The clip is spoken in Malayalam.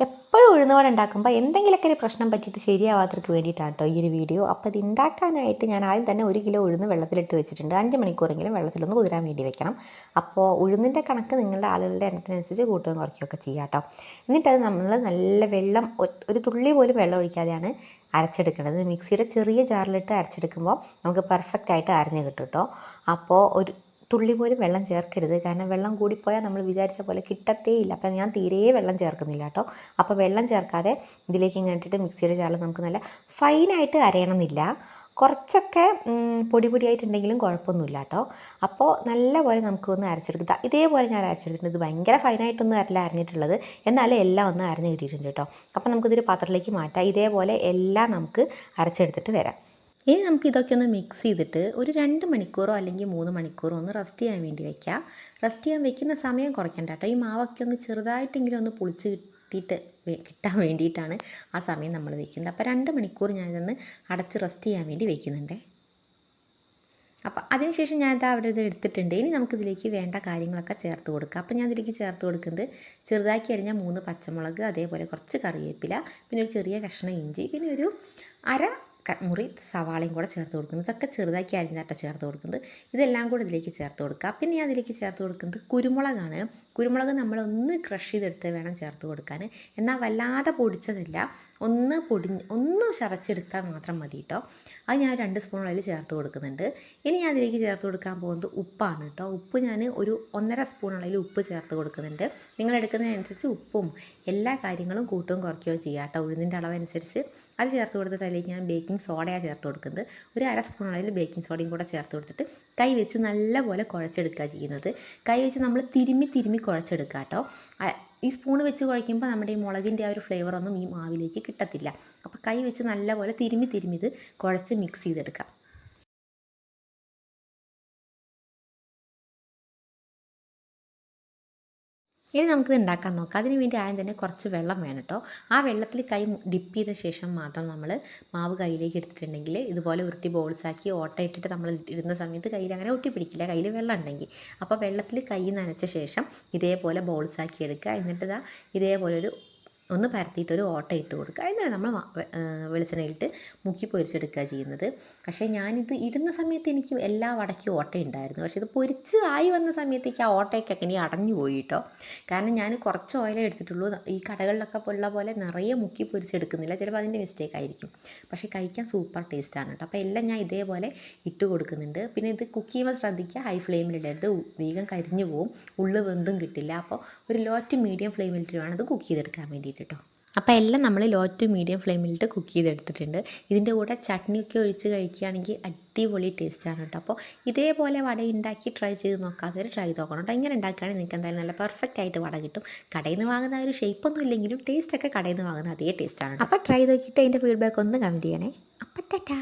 എപ്പോഴും ഉഴുന്നുവട ഉണ്ടാക്കുമ്പോൾ എന്തെങ്കിലുമൊക്കെ ഒരു പ്രശ്നം പറ്റിയിട്ട് ശരിയാവാത്തവർക്ക് വേണ്ടിയിട്ടാണ് കേട്ടോ ഈ ഒരു വീഡിയോ. അപ്പോൾ ഇത് ഉണ്ടാക്കാനായിട്ട് ഞാൻ ആദ്യം തന്നെ ഒരു കിലോ ഉഴുന്ന് വെള്ളത്തിലിട്ട് വെച്ചിട്ടുണ്ട്. അഞ്ച് മണിക്കൂറെങ്കിലും വെള്ളത്തിലൊന്ന് കുതിരാൻ വേണ്ടി വെക്കണം. അപ്പോൾ ഉഴുന്നിന്റെ കണക്ക് നിങ്ങളുടെ ആളുകളുടെ എണ്ണത്തിനനുസരിച്ച് കൂട്ടുകയും കുറയ്ക്കുകയൊക്കെ ചെയ്യാം കേട്ടോ എന്നിട്ടത് നമ്മൾ നല്ല വെള്ളം ഒരു തുള്ളി പോലും വെള്ളം ഒഴിക്കാതെയാണ് അരച്ചെടുക്കേണ്ടത് മിക്സിയുടെ ചെറിയ ജാറിലിട്ട് അരച്ചെടുക്കുമ്പോൾ നമുക്ക് പെർഫെക്റ്റ് ആയിട്ട് അരഞ്ഞ് കിട്ടും കേട്ടോ അപ്പോൾ ഒരു തുള്ളി പോലും വെള്ളം ചേർക്കരുത്. കാരണം വെള്ളം കൂടിപ്പോയാൽ നമ്മൾ വിചാരിച്ച പോലെ കിട്ടത്തേ ഇല്ല അപ്പം ഞാൻ തീരെ വെള്ളം ചേർക്കുന്നില്ല കേട്ടോ അപ്പോൾ വെള്ളം ചേർക്കാതെ ഇതിലേക്ക് ഇട്ടിട്ട് മിക്സിയുടെ ചാറിൽ നമുക്ക് നല്ല ഫൈനായിട്ട് അരയണമെന്നില്ല. കുറച്ചൊക്കെ പൊടി പൊടിയായിട്ടുണ്ടെങ്കിലും കുഴപ്പമൊന്നുമില്ല കേട്ടോ അപ്പോൾ നല്ലപോലെ നമുക്കൊന്ന് അരച്ചെടുക്കുക ഇതേപോലെ ഞാൻ അരച്ചെടുത്തിട്ടുണ്ട്. ഇത് ഭയങ്കര ഫൈനായിട്ടൊന്നും അല്ല അരഞ്ഞിട്ടുള്ളത്. എന്നാലും എല്ലാം ഒന്ന് അരഞ്ഞ് കിട്ടിയിട്ടുണ്ട് കേട്ടോ അപ്പോൾ നമുക്കിതൊരു പാത്രത്തിലേക്ക് മാറ്റാം. ഇതേപോലെ എല്ലാം നമുക്ക് അരച്ചെടുത്തിട്ട് വരാം. ഇനി നമുക്ക് ഇതൊക്കെ ഒന്ന് മിക്സ് ചെയ്തിട്ട് ഒരു രണ്ട് മണിക്കൂറോ അല്ലെങ്കിൽ മൂന്ന് മണിക്കൂറോ ഒന്ന് റെസ്റ്റ് ചെയ്യാൻ വേണ്ടി വെക്കാം. റെസ്റ്റ് ചെയ്യാൻ വെക്കുന്ന സമയം കുറയ്ക്കണ്ട കേട്ടോ. ഈ മാവൊക്കെ ഒന്ന് ചെറുതായിട്ടെങ്കിലും ഒന്ന് പുളിച്ച് കിട്ടിയിട്ട് കിട്ടാൻ വേണ്ടിയിട്ടാണ് ആ സമയം നമ്മൾ വെക്കുന്നത്. അപ്പോൾ രണ്ട് മണിക്കൂർ ഞാനിതൊന്ന് അടച്ച് റെസ്റ്റ് ചെയ്യാൻ വേണ്ടി വെക്കുന്നുണ്ടേ. അപ്പോൾ അതിനുശേഷം ഞാൻ ഇതാ അവിടെ ഇത് എടുത്തിട്ടുണ്ട്. ഇനി നമുക്കിതിലേക്ക് വേണ്ട കാര്യങ്ങളൊക്കെ ചേർത്ത് കൊടുക്കുക അപ്പോൾ ഞാൻ ഇതിലേക്ക് ചേർത്ത് കൊടുക്കുന്നത് ചെറുതാക്കി അരിഞ്ഞ മൂന്ന് പച്ചമുളക് അതേപോലെ കുറച്ച് കറിവേപ്പില പിന്നെ ഒരു ചെറിയ കഷ്ണം ഇഞ്ചി പിന്നെ ഒരു അര മുറി സവാളയും കൂടെ ചേർത്ത് കൊടുക്കുന്നത്. ഇതൊക്കെ ചെറുതാക്കി അരിഞ്ഞാട്ടോ ചേർത്ത് കൊടുക്കുന്നത്. ഇതെല്ലാം കൂടെ ഇതിലേക്ക് ചേർത്ത് കൊടുക്കുക. പിന്നെ ഞാൻ ഇതിലേക്ക് ചേർത്ത് കൊടുക്കുന്നത് കുരുമുളകാണ്. കുരുമുളക് നമ്മളൊന്ന് ക്രഷ് ചെയ്തെടുത്ത് വേണം ചേർത്ത് കൊടുക്കാൻ. എന്നാൽ വല്ലാതെ പൊടിച്ചതല്ല. ഒന്ന് പൊടി ഒന്ന് ചതച്ചെടുത്താൽ മാത്രം മതി കേട്ടോ. അത് ഞാൻ രണ്ട് സ്പൂൺ അതിൽ ചേർത്ത് കൊടുക്കുന്നുണ്ട്. ഇനി ഞാൻ അതിലേക്ക് ചേർത്ത് കൊടുക്കാൻ പോകുന്നത് ഉപ്പാണ് കേട്ടോ. ഉപ്പ് ഞാൻ ഒരു ഒന്നര സ്പൂൺ അളവിൽ ഉപ്പ് ചേർത്ത് കൊടുക്കുന്നുണ്ട്. നിങ്ങൾ എടുക്കുന്നതിനനുസരിച്ച് ഉപ്പും എല്ലാ കാര്യങ്ങളും കൂട്ടും കുറയ്ക്കുകയും ചെയ്യാം കേട്ടോ. ഉഴുന്നിന്റെ അളവനുസരിച്ച് അത് ചേർത്ത് കൊടുത്തിട്ട് ഞാൻ ബേക്കിംഗ് സോഡയാണ് ചേർത്ത് കൊടുക്കുന്നത്. ഒരു അര സ്പൂൺ ബേക്കിംഗ് സോഡയും കൂടെ ചേർത്ത് കൊടുത്തിട്ട് കൈ വെച്ച് നല്ലപോലെ കുഴച്ചെടുക്കുക ചെയ്യുന്നത്. കൈ വെച്ച് നമ്മൾ തിരുമ്മി തിരുമ്മി കുഴച്ചെടുക്കുക കേട്ടോ. ഈ സ്പൂൺ വെച്ച് കുഴയ്ക്കുമ്പോൾ നമ്മുടെ ഈ മുളകിന്റെ ആ ഒരു ഫ്ലേവർ ഒന്നും ഈ മാവിലേക്ക് കിട്ടത്തില്ല. അപ്പോൾ കൈ വെച്ച് നല്ലപോലെ തിരുമ്മി തിരുമ്മി ഇത് കുഴച്ച് മിക്സ് ചെയ്തെടുക്കാം ഇനി നമുക്കിത് ഉണ്ടാക്കാൻ നോക്കാം. അതിന് വേണ്ടി ആദ്യം തന്നെ കുറച്ച് വെള്ളം വേണം കേട്ടോ. ആ വെള്ളത്തിൽ കൈ ഡിപ്പ് ചെയ്ത ശേഷം മാത്രം നമ്മൾ മാവ് കയ്യിലേക്ക് എടുത്തിട്ടുണ്ടെങ്കിൽ ഇതുപോലെ ഉരുട്ടി ബോൾസാക്കി ഓട്ട ഇട്ടിട്ട് നമ്മൾ ഇടുന്ന സമയത്ത് കയ്യിൽ അങ്ങനെ ഒട്ടി പിടിക്കില്ല. കയ്യിൽ വെള്ളം ഉണ്ടെങ്കിൽ. അപ്പോൾ വെള്ളത്തിൽ കൈ നനച്ച ശേഷം ഇതേപോലെ ബോൾസാക്കി എടുക്കുക. എന്നിട്ട് ഇതാ ഇതേപോലെ ഒരു ഒന്ന് പരത്തിയിട്ട് ഒരു ഓട്ട ഇട്ട് കൊടുക്കുക. എന്നിട്ട് നമ്മൾ വെളിച്ചെണ്ണയിലിട്ട് മുക്കി പൊരിച്ചെടുക്കുക ചെയ്യുന്നത്. പക്ഷേ ഞാനിത് ഇടുന്ന സമയത്ത് എനിക്ക് എല്ലാ വടക്കും ഓട്ട ഉണ്ടായിരുന്നു. പക്ഷേ ഇത് പൊരിച്ച് ആയി വന്ന സമയത്തേക്ക് ആ ഓട്ടയൊക്കെ ഇനി അടഞ്ഞു പോയി കേട്ടോ. കാരണം ഞാൻ കുറച്ച് ഓയിലേ എടുത്തിട്ടുള്ളൂ. ഈ കടകളിലൊക്കെ ഉള്ള പോലെ നിറയെ മുക്കി പൊരിച്ചെടുക്കുന്നില്ല. ചിലപ്പോൾ അതിന്റെ മിസ്റ്റേക്ക് ആയിരിക്കും. പക്ഷേ കഴിക്കാൻ സൂപ്പർ ടേസ്റ്റാണ് കേട്ടോ. അപ്പോൾ എല്ലാം ഞാൻ ഇതേപോലെ ഇട്ട് കൊടുക്കുന്നുണ്ട്. പിന്നെ ഇത് കുക്ക് ചെയ്യുമ്പോൾ ശ്രദ്ധിക്കുക. ഹൈ ഫ്ലെയിമിലിടരുത് വേഗം കരിഞ്ഞു പോവും. ഉള്ളു വെന്തും കിട്ടില്ല. അപ്പോൾ ഒരു ലോ ടു മീഡിയം വേണം അത് കുക്ക് ചെയ്തെടുക്കാൻ വേണ്ടിയിട്ട്. കേട്ടോ. അപ്പോൾ എല്ലാം നമ്മൾ ലോ ടു മീഡിയം ഫ്ലെയിമിലിട്ട് കുക്ക് ചെയ്തെടുത്തിട്ടുണ്ട്. ഇതിന്റെ കൂടെ ചട്നിയൊക്കെ ഒഴിച്ച് കഴിക്കുകയാണെങ്കിൽ അടിപൊളി ടേസ്റ്റാണ് കേട്ടോ. അപ്പോൾ ഇതേപോലെ വട ഉണ്ടാക്കി ട്രൈ ചെയ്ത് നോക്കാതെ ട്രൈ നോക്കണം കേട്ടോ. ഇങ്ങനെ ഉണ്ടാക്കുകയാണെങ്കിൽ നിങ്ങൾക്ക് എന്തായാലും നല്ല പെർഫെക്റ്റ് ആയിട്ട് വട കിട്ടും. കടയിൽ നിന്ന് വാങ്ങുന്ന ഒരു ഷേപ്പ് ഒന്നും ഇല്ലെങ്കിലും ടേസ്റ്റൊക്കെ കടയിൽ നിന്ന് വാങ്ങുന്ന അതേ ടേസ്റ്റാണ് അപ്പോൾ ട്രൈ നോക്കിയിട്ട് അതിന്റെ ഫീഡ്ബാക്ക് ഒന്ന് കമന്റ് ചെയ്യണേ. അപ്പം ടാറ്റാ.